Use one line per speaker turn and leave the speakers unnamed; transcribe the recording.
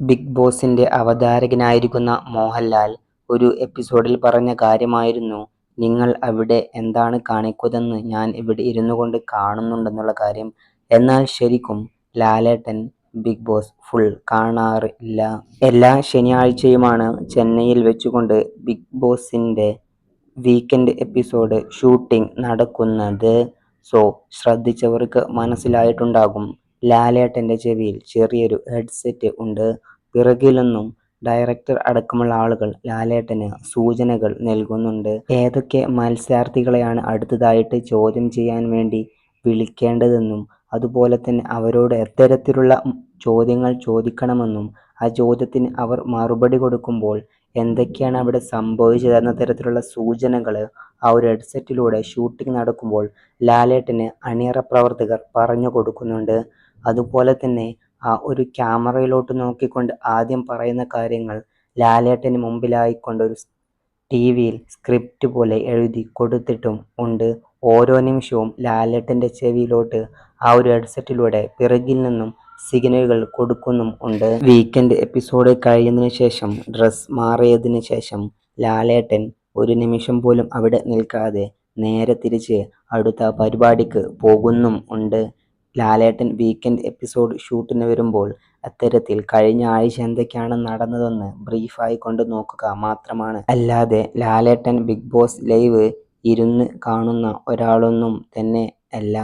Big ബോസിന്റെ അവതാരകനായിരിക്കുന്ന മോഹൻലാൽ ഒരു എപ്പിസോഡിൽ പറഞ്ഞ കാര്യമായിരുന്നു നിങ്ങൾ അവിടെ എന്താണ് കാണിക്കുന്നതെന്ന് ഞാൻ ഇവിടെ ഇരുന്നു കൊണ്ട് കാണുന്നുണ്ടെന്നുള്ള കാര്യം. എന്നാൽ ശരിക്കും ലാലേട്ടൻ ബിഗ് ബോസ് ഫുൾ കാണാറില്ല. എല്ലാ ശനിയാഴ്ചയുമാണ് ചെന്നൈയിൽ വെച്ചുകൊണ്ട് ബിഗ് ബോസിന്റെ വീക്കെൻഡ് എപ്പിസോഡ് ഷൂട്ടിംഗ് നടക്കുന്നത്. സോ ശ്രദ്ധിച്ചവർക്ക് മനസ്സിലായിട്ടുണ്ടാകും ലാലേട്ടന്റെ ചെവിയിൽ ചെറിയൊരു ഹെഡ്സെറ്റ് ഉണ്ട്. പിറകിലൊന്നും ഡയറക്ടർ അടക്കമുള്ള ആളുകൾ ലാലേട്ടന് സൂചനകൾ നൽകുന്നുണ്ട്. ഏതൊക്കെ മത്സരാർത്ഥികളെയാണ് അടുത്തതായിട്ട് ചോദ്യം ചെയ്യാൻ വേണ്ടി വിളിക്കേണ്ടതെന്നും അതുപോലെ തന്നെ അവരോട് എത്തരത്തിലുള്ള ചോദ്യങ്ങൾ ചോദിക്കണമെന്നും ആ ചോദ്യത്തിന് അവർ മറുപടി കൊടുക്കുമ്പോൾ എന്തൊക്കെയാണ് അവിടെ സംഭവിച്ചത് എന്ന തരത്തിലുള്ള സൂചനകൾ ആ ഒരു ഹെഡ്സെറ്റിലൂടെ ഷൂട്ടിംഗ് നടക്കുമ്പോൾ ലാലേട്ടന് അണിയറ പ്രവർത്തകർ പറഞ്ഞു കൊടുക്കുന്നുണ്ട്. അതുപോലെ തന്നെ ആ ഒരു ക്യാമറയിലോട്ട് നോക്കിക്കൊണ്ട് ആദ്യം പറയുന്ന കാര്യങ്ങൾ ലാലേട്ടന് മുമ്പിലായിക്കൊണ്ട് ഒരു ടി വിയിൽ സ്ക്രിപ്റ്റ് പോലെ എഴുതി കൊടുത്തിട്ടും ഉണ്ട്. ഓരോ നിമിഷവും ലാലേട്ടന്റെ ചെവിയിലോട്ട് ആ ഒരു ഹെഡ്സെറ്റിലൂടെ പിറകിൽ നിന്നും സിഗ്നലുകൾ കൊടുക്കുന്നും ഉണ്ട്. വീക്കെൻഡ് എപ്പിസോഡ് കഴിഞ്ഞതിന് ശേഷം ഡ്രസ് മാറിയതിന് ശേഷം ലാലേട്ടൻ ഒരു നിമിഷം പോലും അവിടെ നിൽക്കാതെ നേരെ തിരിച്ച് അടുത്ത പരിപാടിക്ക് പോകുന്നും ഉണ്ട്. ലാലേട്ടൻ വീക്കെൻഡ് എപ്പിസോഡ് ഷൂട്ടിന് വരുമ്പോൾ അത്തരത്തിൽ കഴിഞ്ഞ ആഴ്ച എന്തൊക്കെയാണ് നടന്നതെന്ന് ബ്രീഫായി കൊണ്ട് നോക്കുക മാത്രമാണ്. അല്ലാതെ ലാലേട്ടൻ ബിഗ് ബോസ് ലൈവ് ഇരുന്ന് കാണുന്ന ഒരാളൊന്നും തന്നെ അല്ല.